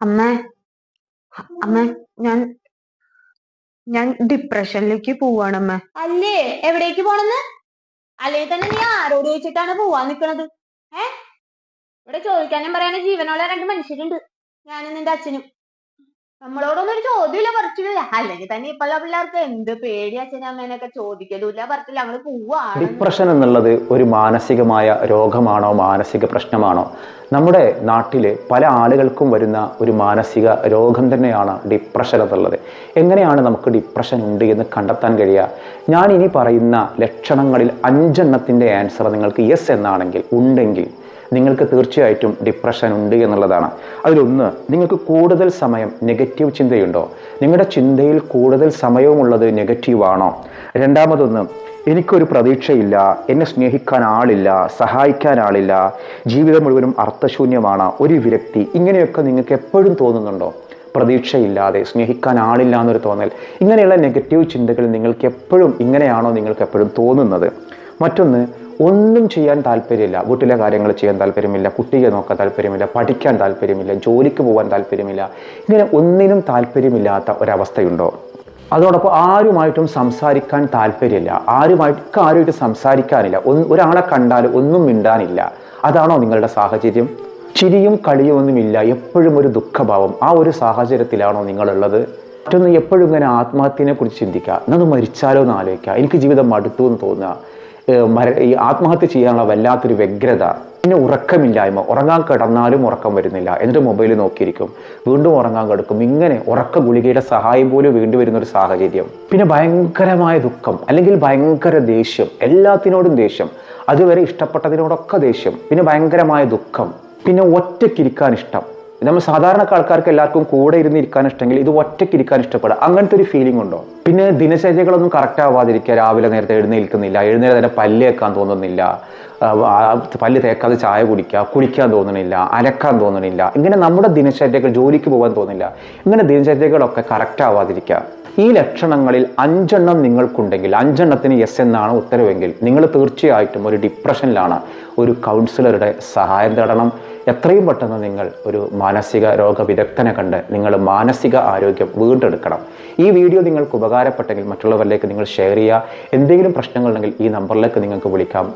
അമ്മ അമ്മ ഞാൻ ഞാൻ ഡിപ്രഷനിലേക്ക് പോവാണ് അമ്മ അല്ലേ? എവിടേക്ക് പോണെന്ന് അല്ലേ തന്നെ നീ ആരോട് ചോദിച്ചിട്ടാണ് പോവാൻ നിക്കണത്? ഏ? ഇവിടെ ചോദിക്കാനും പറയാനും ജീവനുള്ള രണ്ട് മനുഷ്യരുണ്ട്. ഞാനും നിന്റെ അച്ഛനും. നമ്മളോടൊന്നും ഒരു ചോദ്യമില്ല പറിച്ചില്ല അല്ലെങ്കിൽ തന്നെ ഇപ്പുള്ള പിള്ളേർക്ക് എന്ത് പേടി അച്ഛനും അമ്മേനൊക്കെ ചോദിക്കലുമില്ല പറിച്ചില്ല ഞങ്ങൾ പോവാണ് ഡിപ്രഷൻ എന്നുള്ളത് ഒരു മാനസികമായ രോഗമാണോ മാനസിക പ്രശ്നമാണോ? നമ്മുടെ നാട്ടിൽ പല ആളുകൾക്കും വരുന്ന ഒരു മാനസിക രോഗം തന്നെയാണ് ഡിപ്രഷൻ എന്നുള്ളത്. എങ്ങനെയാണ് നമുക്ക് ഡിപ്രഷൻ ഉണ്ട് എന്ന് കണ്ടെത്താൻ കഴിയുക? ഞാൻ ഇനി പറയുന്ന ലക്ഷണങ്ങളിൽ അഞ്ചെണ്ണത്തിന്റെ ആൻസർ നിങ്ങൾക്ക് യെസ് എന്നാണെങ്കിൽ ഉണ്ടെങ്കിൽ നിങ്ങൾക്ക് തീർച്ചയായിട്ടും ഡിപ്രഷൻ ഉണ്ട് എന്നുള്ളതാണ്. അതിലൊന്ന് നിങ്ങൾക്ക് കൂടുതൽ സമയം നെഗറ്റീവ് ചിന്തയുണ്ടോ? നിങ്ങളുടെ ചിന്തയിൽ കൂടുതൽ സമയവുമുള്ളത് നെഗറ്റീവാണോ രണ്ടാമതൊന്ന് എനിക്കൊരു പ്രതീക്ഷയില്ല എന്നെ സ്നേഹിക്കാൻ ആളില്ല സഹായിക്കാൻ ആളില്ല ജീവിതം മുഴുവനും അർത്ഥശൂന്യമാണ് ഒരു വിരക്തി ഇങ്ങനെയൊക്കെ നിങ്ങൾക്ക് എപ്പോഴും തോന്നുന്നുണ്ടോ? പ്രതീക്ഷയില്ലാതെ സ്നേഹിക്കാൻ ആളില്ല എന്നൊരു തോന്നൽ. ഇങ്ങനെയുള്ള നെഗറ്റീവ് ചിന്തകൾ നിങ്ങൾക്ക് എപ്പോഴും ഇങ്ങനെയാണോ നിങ്ങൾക്ക് എപ്പോഴും തോന്നുന്നത്? മറ്റൊന്ന് ഒന്നും ചെയ്യാൻ താല്പര്യമില്ല. വീട്ടിലെ കാര്യങ്ങൾ ചെയ്യാൻ താല്പര്യമില്ല. കുട്ടിയെ നോക്കാൻ താല്പര്യമില്ല. പഠിക്കാൻ താല്പര്യമില്ല. ജോലിക്ക് പോകാൻ താല്പര്യമില്ല. ഇങ്ങനെ ഒന്നിനും താല്പര്യമില്ലാത്ത ഒരവസ്ഥയുണ്ടോ? അതോടൊപ്പം ആരുമായിട്ടും സംസാരിക്കാൻ താല്പര്യമില്ല. ആരുമായിട്ട് ആരുമായിട്ട് സംസാരിക്കാനില്ല. ഒരാളെ കണ്ടാൽ ഒന്നും മിണ്ടാനില്ല. അതാണോ നിങ്ങളുടെ സാഹചര്യം? ചിരിയും കളിയും ഒന്നുമില്ല. എപ്പോഴും ഒരു ദുഃഖഭാവം. ആ ഒരു സാഹചര്യത്തിലാണോ നിങ്ങളുള്ളത്? മറ്റൊന്ന് എപ്പോഴും ഇങ്ങനെ ആത്മഹത്യനെ കുറിച്ച് ചിന്തിക്കുക. എന്നൊന്ന് മരിച്ചാലോ എന്ന് ആലോചിക്കുക. എനിക്ക് ജീവിതം മടുത്തു എന്ന് തോന്നുക. മര ഈ ആത്മഹത്യ ചെയ്യാനുള്ള വല്ലാത്തൊരു വ്യഗ്രത. പിന്നെ ഉറക്കമില്ലായ്മ. ഉറങ്ങാൻ കിടന്നാലും ഉറക്കം വരുന്നില്ല. എന്നിട്ട് മൊബൈൽ നോക്കിയിരിക്കും. വീണ്ടും ഉറങ്ങാൻ കിടക്കും. ഇങ്ങനെ ഉറക്ക ഗുളികയുടെ സഹായം പോലും വേണ്ടി വരുന്ന ഒരു സാഹചര്യം. പിന്നെ ഭയങ്കരമായ ദുഃഖം. അല്ലെങ്കിൽ ഭയങ്കര ദേഷ്യം. എല്ലാത്തിനോടും ദേഷ്യം. അതുവരെ ഇഷ്ടപ്പെട്ടതിനോടൊക്കെ ദേഷ്യം. പിന്നെ ഭയങ്കരമായ ദുഃഖം. പിന്നെ ഒറ്റയ്ക്കിരിക്കാൻ ഇഷ്ടം. നമ്മൾ സാധാരണ ആൾക്കാർക്ക് എല്ലാവർക്കും കൂടെ ഇരുന്ന് ഇരിക്കാൻ ഇഷ്ടമെങ്കിൽ ഇത് ഒറ്റയ്ക്ക് ഇരിക്കാൻ ഇഷ്ടപ്പെടുക. അങ്ങനത്തെ ഒരു ഫീലിംഗ് ഉണ്ടോ? പിന്നെ ദിനചര്യകളൊന്നും കറക്റ്റ് ആവാതിരിക്കുക. രാവിലെ നേരത്തെ എഴുന്നേൽക്കുന്നില്ല. എഴുന്നേരം തന്നെ പല്ല് തേക്കാൻ തോന്നുന്നില്ല. പല്ല് തേക്കാതെ ചായ കുടിക്കുക കുളിക്കാൻ തോന്നണില്ല അലക്കാൻ തോന്നണില്ല. ഇങ്ങനെ നമ്മുടെ ദിനചര്യകൾ ജോലിക്ക് പോകാൻ തോന്നില്ല. ഇങ്ങനെ ദിനചര്യകളൊക്കെ കറക്റ്റ് ആവാതിരിക്കുക. ഈ ലക്ഷണങ്ങളിൽ അഞ്ചെണ്ണം നിങ്ങൾക്കുണ്ടെങ്കിൽ അഞ്ചെണ്ണത്തിന് എസ് എന്നാണ് ഉത്തരവെങ്കിൽ നിങ്ങൾ തീർച്ചയായിട്ടും ഒരു ഡിപ്രഷനിലാണ് ഒരു കൗൺസിലറുടെ സഹായം തേടണം. എത്രയും പെട്ടെന്ന് നിങ്ങൾ ഒരു മാനസിക രോഗ വിദഗ്ധനെ കണ്ട് നിങ്ങൾ മാനസിക ആരോഗ്യം വീണ്ടെടുക്കണം. ഈ വീഡിയോ നിങ്ങൾക്ക് ഉപകാരപ്പെട്ടെങ്കിൽ മറ്റുള്ളവരിലേക്ക് നിങ്ങൾ ഷെയർ ചെയ്യുക. എന്തെങ്കിലും പ്രശ്നങ്ങളുണ്ടെങ്കിൽ ഈ നമ്പറിലേക്ക് നിങ്ങൾക്ക് വിളിക്കാം.